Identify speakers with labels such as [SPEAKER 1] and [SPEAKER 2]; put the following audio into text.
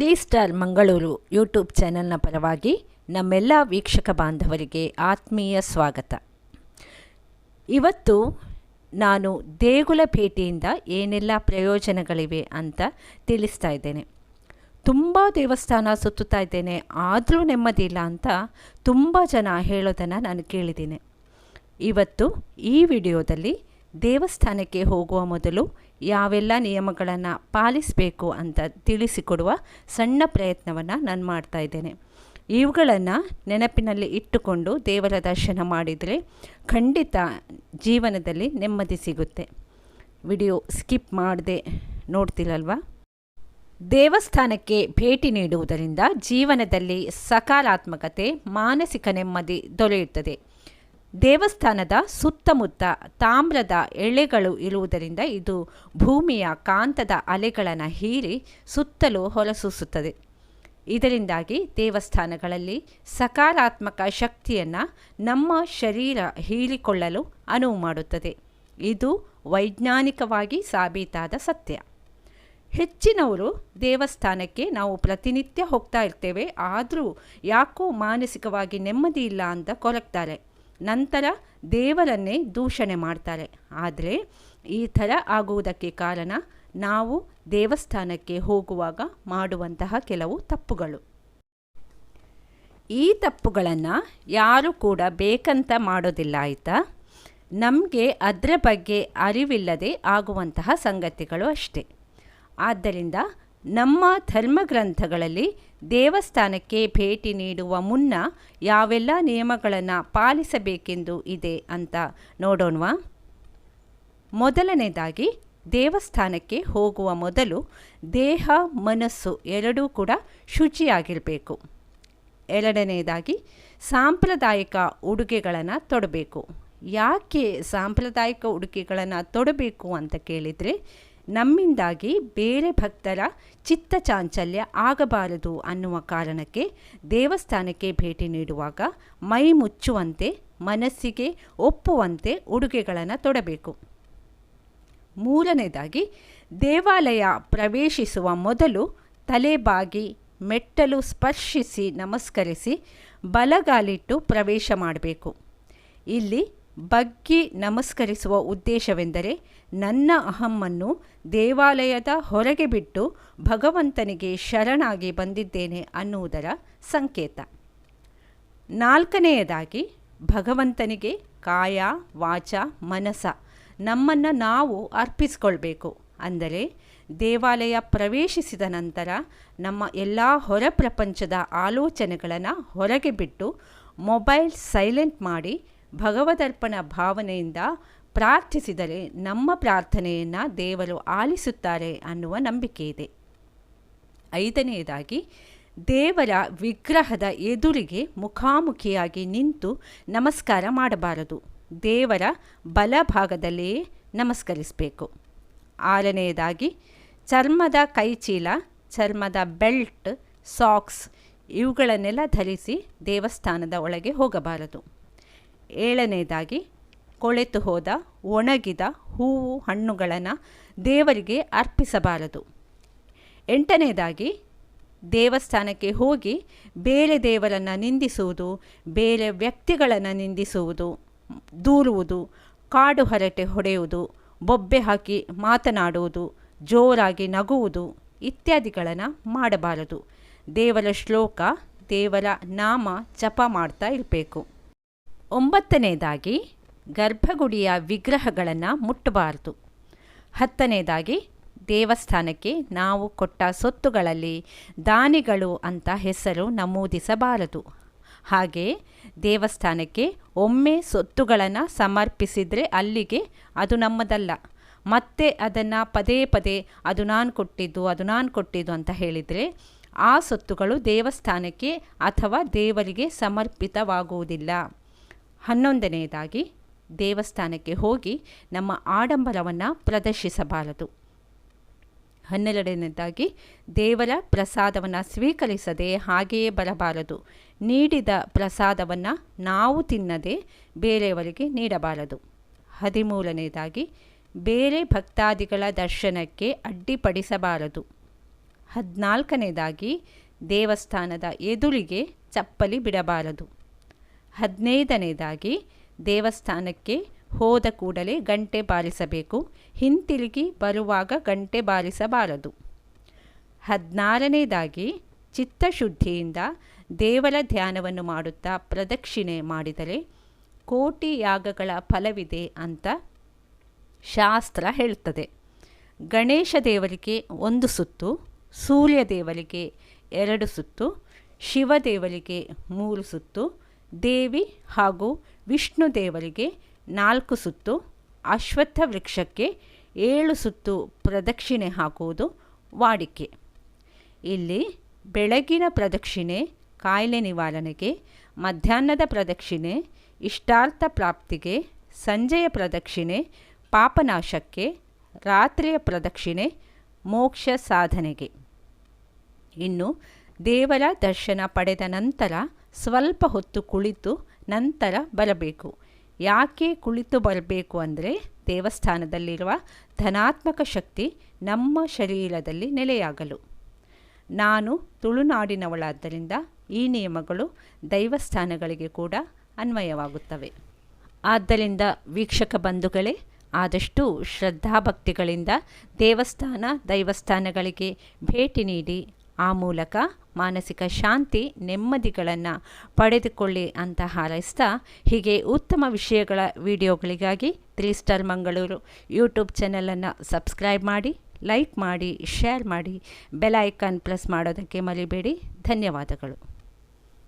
[SPEAKER 1] Three star Mangaluru YouTube ಚಾನೆಲ್ನ ಪರವಾಗಿ ನಮ್ಮೆಲ್ಲ ವೀಕ್ಷಕ ಬಾಂಧವರಿಗೆ ಆತ್ಮೀಯ ಸ್ವಾಗತ. ಇವತ್ತು ನಾನು ದೇಗುಲ ಭೇಟಿಯಿಂದ ಏನೆಲ್ಲ ಪ್ರಯೋಜನಗಳಿವೆ ಅಂತ ತಿಳಿಸ್ತಾ ಇದ್ದೇನೆ. ತುಂಬ ದೇವಸ್ಥಾನ ಸುತ್ತುತ್ತಾ ಇದ್ದೇನೆ, ಆದರೂ ನೆಮ್ಮದಿ ಇಲ್ಲ ಅಂತ ತುಂಬ ಜನ ಹೇಳೋದನ್ನು ನಾನು ಕೇಳಿದ್ದೀನಿ. ಇವತ್ತು ಈ ವಿಡಿಯೋದಲ್ಲಿ ದೇವಸ್ಥಾನಕ್ಕೆ ಹೋಗುವ ಮೊದಲು ಯಾವೆಲ್ಲ ನಿಯಮಗಳನ್ನು ಪಾಲಿಸಬೇಕು ಅಂತ ತಿಳಿಸಿಕೊಡುವ ಸಣ್ಣ ಪ್ರಯತ್ನವನ್ನು ನಾನು ಮಾಡ್ತಾ ಇದ್ದೇನೆ. ಇವುಗಳನ್ನು ನೆನಪಿನಲ್ಲಿ ಇಟ್ಟುಕೊಂಡು ದೇವರ ದರ್ಶನ ಮಾಡಿದರೆ ಖಂಡಿತ ಜೀವನದಲ್ಲಿ ನೆಮ್ಮದಿ ಸಿಗುತ್ತೆ. ವಿಡಿಯೋ ಸ್ಕಿಪ್ ಮಾಡದೆ ನೋಡ್ತಿರಲ್ವಾ? ದೇವಸ್ಥಾನಕ್ಕೆ ಭೇಟಿ ನೀಡುವುದರಿಂದ ಜೀವನದಲ್ಲಿ ಸಕಾರಾತ್ಮಕತೆ, ಮಾನಸಿಕ ನೆಮ್ಮದಿ ದೊರೆಯುತ್ತದೆ. ದೇವಸ್ಥಾನದ ಸುತ್ತಮುತ್ತ ತಾಮ್ರದ ಎಳೆಗಳು ಇರುವುದರಿಂದ ಇದು ಭೂಮಿಯ ಕಾಂತದ ಅಲೆಗಳನ್ನು ಹೀರಿ ಸುತ್ತಲೂ ಹೊರಸೂಸುತ್ತದೆ. ಇದರಿಂದಾಗಿ ದೇವಸ್ಥಾನಗಳಲ್ಲಿ ಸಕಾರಾತ್ಮಕ ಶಕ್ತಿಯನ್ನು ನಮ್ಮ ಶರೀರ ಹೀರಿಕೊಳ್ಳಲು ಅನುವು ಮಾಡುತ್ತದೆ. ಇದು ವೈಜ್ಞಾನಿಕವಾಗಿ ಸಾಬೀತಾದ ಸತ್ಯ. ಹೆಚ್ಚಿನವರು ದೇವಸ್ಥಾನಕ್ಕೆ ನಾವು ಪ್ರತಿನಿತ್ಯ ಹೋಗ್ತಾ ಇರ್ತೇವೆ, ಆದರೂ ಯಾಕೋ ಮಾನಸಿಕವಾಗಿ ನೆಮ್ಮದಿ ಇಲ್ಲ ಅಂತ ಕೊರಗ್ತಾರೆ ನಂತರ ದೇವರನ್ನೇ ದೂಷಣೆ ಮಾಡ್ತಾರೆ. ಆದರೆ ಈ ಥರ ಆಗುವುದಕ್ಕೆ ಕಾರಣ ನಾವು ದೇವಸ್ಥಾನಕ್ಕೆ ಹೋಗುವಾಗ ಮಾಡುವಂತಹ ಕೆಲವು ತಪ್ಪುಗಳು. ಈ ತಪ್ಪುಗಳನ್ನು ಯಾರು ಕೂಡ ಬೇಕಂತ ಮಾಡೋದಿಲ್ಲ ಆಯಿತಾ? ನಮಗೆ ಅದರ ಬಗ್ಗೆ ಅರಿವಿಲ್ಲದೆ ಆಗುವಂತಹ ಸಂಗತಿಗಳು ಅಷ್ಟೇ. ಆದ್ದರಿಂದ ನಮ್ಮ ಧರ್ಮಗ್ರಂಥಗಳಲ್ಲಿ ದೇವಸ್ಥಾನಕ್ಕೆ ಭೇಟಿ ನೀಡುವ ಮುನ್ನ ಯಾವೆಲ್ಲ ನಿಯಮಗಳನ್ನು ಪಾಲಿಸಬೇಕೆಂದು ಇದೆ ಅಂತ ನೋಡೋಣವಾ? ಮೊದಲನೇದಾಗಿ, ದೇವಸ್ಥಾನಕ್ಕೆ ಹೋಗುವ ಮೊದಲು ದೇಹ, ಮನಸ್ಸು ಎರಡೂ ಕೂಡ ಶುಚಿಯಾಗಿರಬೇಕು. ಎರಡನೆಯದಾಗಿ ಸಾಂಪ್ರದಾಯಿಕ ಉಡುಗೆಗಳನ್ನು ತೊಡಬೇಕು. ಯಾಕೆ ಸಾಂಪ್ರದಾಯಿಕ ಉಡುಗೆಗಳನ್ನು ತೊಡಬೇಕು ಅಂತ ಕೇಳಿದರೆ ನಮ್ಮಿಂದಾಗಿ ಬೇರೆ ಭಕ್ತರ ಚಿತ್ತ ಚಾಂಚಲ್ಯ ಆಗಬಾರದು ಅನ್ನುವ ಕಾರಣಕ್ಕೆ ದೇವಸ್ಥಾನಕ್ಕೆ ಭೇಟಿ ನೀಡುವಾಗ ಮೈ ಮುಚ್ಚುವಂತೆ, ಮನಸ್ಸಿಗೆ ಒಪ್ಪುವಂತೆ ಉಡುಗೆಗಳನ್ನು ತೊಡಬೇಕು. ಮೂರನೇದಾಗಿ, ದೇವಾಲಯ ಪ್ರವೇಶಿಸುವ ಮೊದಲು ತಲೆಬಾಗಿ ಮೆಟ್ಟಲು ಸ್ಪರ್ಶಿಸಿ ನಮಸ್ಕರಿಸಿ ಬಲಗಾಲಿಟ್ಟು ಪ್ರವೇಶ ಮಾಡಬೇಕು. ಇಲ್ಲಿ ಬಗ್ಗಿ ನಮಸ್ಕರಿಸುವ ಉದ್ದೇಶವೆಂದರೆ ನನ್ನ ಅಹಮ್ಮನ್ನು ದೇವಾಲಯದ ಹೊರಗೆ ಬಿಟ್ಟು ಭಗವಂತನಿಗೆ ಶರಣಾಗಿ ಬಂದಿದ್ದೇನೆ ಅನ್ನುವುದರ ಸಂಕೇತ. ನಾಲ್ಕನೆಯದಾಗಿ, ಭಗವಂತನಿಗೆ ಕಾಯ, ವಾಚ, ಮನಸ ನಮ್ಮನ್ನು ನಾವು ಅರ್ಪಿಸ್ಕೊಳ್ಬೇಕು. ಅಂದರೆ ದೇವಾಲಯ ಪ್ರವೇಶಿಸಿದ ನಂತರ ನಮ್ಮ ಎಲ್ಲ ಹೊರ ಪ್ರಪಂಚದ ಆಲೋಚನೆಗಳನ್ನು ಹೊರಗೆ ಬಿಟ್ಟು ಮೊಬೈಲ್ ಸೈಲೆಂಟ್ ಮಾಡಿ ಭಗವದರ್ಪಣ ಭಾವನೆಯಿಂದ ಪ್ರಾರ್ಥಿಸಿದರೆ ನಮ್ಮ ಪ್ರಾರ್ಥನೆಯನ್ನು ದೇವರು ಆಲಿಸುತ್ತಾರೆ ಅನ್ನುವ ನಂಬಿಕೆ ಇದೆ. ಐದನೆಯದಾಗಿ, ದೇವರ ವಿಗ್ರಹದ ಎದುರಿಗೆ ಮುಖಾಮುಖಿಯಾಗಿ ನಿಂತು ನಮಸ್ಕಾರ ಮಾಡಬಾರದು. ದೇವರ ಬಲಭಾಗದಲ್ಲಿಯೇ ನಮಸ್ಕರಿಸಬೇಕು. ಆರನೆಯದಾಗಿ, ಚರ್ಮದ ಕೈಚೀಲ, ಚರ್ಮದ ಬೆಲ್ಟ್, ಸಾಕ್ಸ್ ಇವುಗಳನ್ನೆಲ್ಲ ಧರಿಸಿ ದೇವಸ್ಥಾನದ ಒಳಗೆ ಹೋಗಬಾರದು. ಏಳನೇದಾಗಿ, ಕೊಳೆತು ಹೋದ, ಒಣಗಿದ ಹೂವು ಹಣ್ಣುಗಳನ್ನು ದೇವರಿಗೆ ಅರ್ಪಿಸಬಾರದು. ಎಂಟನೇದಾಗಿ, ದೇವಸ್ಥಾನಕ್ಕೆ ಹೋಗಿ ಬೇರೆ ದೇವರನ್ನು ನಿಂದಿಸುವುದು, ಬೇರೆ ವ್ಯಕ್ತಿಗಳನ್ನು ನಿಂದಿಸುವುದು, ದೂರುವುದು, ಕಾಡು ಹರಟೆ ಹೊಡೆಯುವುದು, ಬೊಬ್ಬೆ ಹಾಕಿ ಮಾತನಾಡುವುದು, ಜೋರಾಗಿ ನಗುವುದು ಇತ್ಯಾದಿಗಳನ್ನು ಮಾಡಬಾರದು. ದೇವರ ಶ್ಲೋಕ, ದೇವರ ನಾಮ ಜಪ ಮಾಡ್ತಾ ಇರಬೇಕು. ಒಂಬತ್ತನೇದಾಗಿ ಗರ್ಭಗುಡಿಯ ವಿಗ್ರಹಗಳನ್ನು ಮುಟ್ಟಬಾರದು. ಹತ್ತನೇದಾಗಿ ದೇವಸ್ಥಾನಕ್ಕೆ ನಾವು ಕೊಟ್ಟ ಸೊತ್ತುಗಳಲ್ಲಿ ದಾನಿಗಳು ಅಂತ ಹೆಸರು ನಮೂದಿಸಬಾರದು. ಹಾಗೆ ದೇವಸ್ಥಾನಕ್ಕೆ ಒಮ್ಮೆ ಸೊತ್ತುಗಳನ್ನು ಸಮರ್ಪಿಸಿದರೆ ಅಲ್ಲಿಗೆ ಅದು ನಮ್ಮದಲ್ಲ. ಮತ್ತೆ ಅದನ್ನು ಪದೇ ಪದೇ ಅದು ನಾನು ಕೊಟ್ಟಿದ್ದು, ಅದು ನಾನು ಕೊಟ್ಟಿದ್ದು ಅಂತ ಹೇಳಿದರೆ ಆ ಸೊತ್ತುಗಳು ದೇವಸ್ಥಾನಕ್ಕೆ ಅಥವಾ ದೇವರಿಗೆ ಸಮರ್ಪಿತವಾಗುವುದಿಲ್ಲ. ಹನ್ನೊಂದನೆಯದಾಗಿ ದೇವಸ್ಥಾನಕ್ಕೆ ಹೋಗಿ ನಮ್ಮ ಆಡಂಬರವನ್ನು ಪ್ರದರ್ಶಿಸಬಾರದು. ಹನ್ನೆರಡನೇದಾಗಿ ದೇವರ ಪ್ರಸಾದವನ್ನು ಸ್ವೀಕರಿಸದೆ ಹಾಗೆಯೇ ಬರಬಾರದು. ನೀಡಿದ ಪ್ರಸಾದವನ್ನು ನಾವು ತಿನ್ನದೆ ಬೇರೆಯವರಿಗೆ ನೀಡಬಾರದು. ಹದಿಮೂರನೇದಾಗಿ ಬೇರೆ ಭಕ್ತಾದಿಗಳ ದರ್ಶನಕ್ಕೆ ಅಡ್ಡಿಪಡಿಸಬಾರದು. ಹದಿನಾಲ್ಕನೇದಾಗಿ ದೇವಸ್ಥಾನದ ಎದುರಿಗೆ ಚಪ್ಪಲಿ ಬಿಡಬಾರದು. ಹದಿನೈದನೇದಾಗಿ ದೇವಸ್ಥಾನಕ್ಕೆ ಹೋದ ಕೂಡಲೇ ಗಂಟೆ ಬಾರಿಸಬೇಕು, ಹಿಂತಿರುಗಿ ಬರುವಾಗ ಗಂಟೆ ಬಾರಿಸಬಾರದು. ಹದಿನಾರನೇದಾಗಿ ಚಿತ್ತಶುದ್ಧಿಯಿಂದ ದೇವರ ಧ್ಯಾನವನ್ನು ಮಾಡುತ್ತಾ ಪ್ರದಕ್ಷಿಣೆ ಮಾಡಿದರೆ ಕೋಟಿ ಯಾಗಗಳ ಫಲವಿದೆ ಅಂತ ಶಾಸ್ತ್ರ ಹೇಳುತ್ತದೆ ಗಣೇಶ ದೇವರಿಗೆ ಒಂದು ಸುತ್ತು, ಸೂರ್ಯ ದೇವರಿಗೆ ಎರಡು ಸುತ್ತು, ಶಿವ ದೇವರಿಗೆ ಮೂರು ಸುತ್ತು ದೇವಿ ಹಾಗೂ ವಿಷ್ಣು ದೇವರಿಗೆ ನಾಲ್ಕು ಸುತ್ತು, ಅಶ್ವತ್ಥ ವೃಕ್ಷಕ್ಕೆ ಏಳು ಸುತ್ತು ಪ್ರದಕ್ಷಿಣೆ ಹಾಕುವುದು ವಾಡಿಕೆ. ಇಲ್ಲಿ ಬೆಳಗಿನ ಪ್ರದಕ್ಷಿಣೆ, ಕಾಯಿಲೆ ನಿವಾರಣೆಗೆ, ಮಧ್ಯಾಹ್ನದ ಪ್ರದಕ್ಷಿಣೆ, ಇಷ್ಟಾರ್ಥ ಪ್ರಾಪ್ತಿಗೆ, ಸಂಜೆಯ ಪ್ರದಕ್ಷಿಣೆ, ಪಾಪನಾಶಕ್ಕೆ, ರಾತ್ರಿಯ ಪ್ರದಕ್ಷಿಣೆ, ಮೋಕ್ಷ ಸಾಧನೆಗೆ. ಇನ್ನು ದೇವರ ದರ್ಶನ ಪಡೆದ ನಂತರ ಸ್ವಲ್ಪ ಹೊತ್ತು ಕುಳಿತು ನಂತರ ಬರಬೇಕು. ಯಾಕೆ ಕುಳಿತು ಬರಬೇಕು ಅಂದರೆ ದೇವಸ್ಥಾನದಲ್ಲಿರುವ ಧನಾತ್ಮಕ ಶಕ್ತಿ ನಮ್ಮ ಶರೀರದಲ್ಲಿ ನೆಲೆಯಾಗಲು. ನಾನು ತುಳುನಾಡಿನವಳಾದ್ದರಿಂದ ಈ ನಿಯಮಗಳು ದೈವಸ್ಥಾನಗಳಿಗೆ ಕೂಡ ಅನ್ವಯವಾಗುತ್ತವೆ. ಆದ್ದರಿಂದ ವೀಕ್ಷಕ ಬಂಧುಗಳೇ, ಆದಷ್ಟು ಶ್ರದ್ಧಾಭಕ್ತಿಗಳಿಂದ ದೇವಸ್ಥಾನ ದೈವಸ್ಥಾನಗಳಿಗೆ ಭೇಟಿ ನೀಡಿ ಆ ಮೂಲಕ ಮಾನಸಿಕ ಶಾಂತಿ, ನೆಮ್ಮದಿಗಳನ್ನು ಪಡೆದುಕೊಳ್ಳಿ ಅಂತ ಹಾರೈಸ್ತಾ ಹೀಗೆ ಉತ್ತಮ ವಿಷಯಗಳ ವಿಡಿಯೋಗಳಿಗಾಗಿ ತ್ರೀ ಸ್ಟಾರ್ ಮಂಗಳೂರು ಯೂಟ್ಯೂಬ್ ಚಾನಲನ್ನು ಸಬ್ಸ್ಕ್ರೈಬ್ ಮಾಡಿ, ಲೈಕ್ ಮಾಡಿ, ಶೇರ್ ಮಾಡಿ, ಬೆಲ್ ಐಕಾನ್ ಪ್ರೆಸ್ ಮಾಡೋದಕ್ಕೆ ಮರಿಬೇಡಿ. ಧನ್ಯವಾದಗಳು.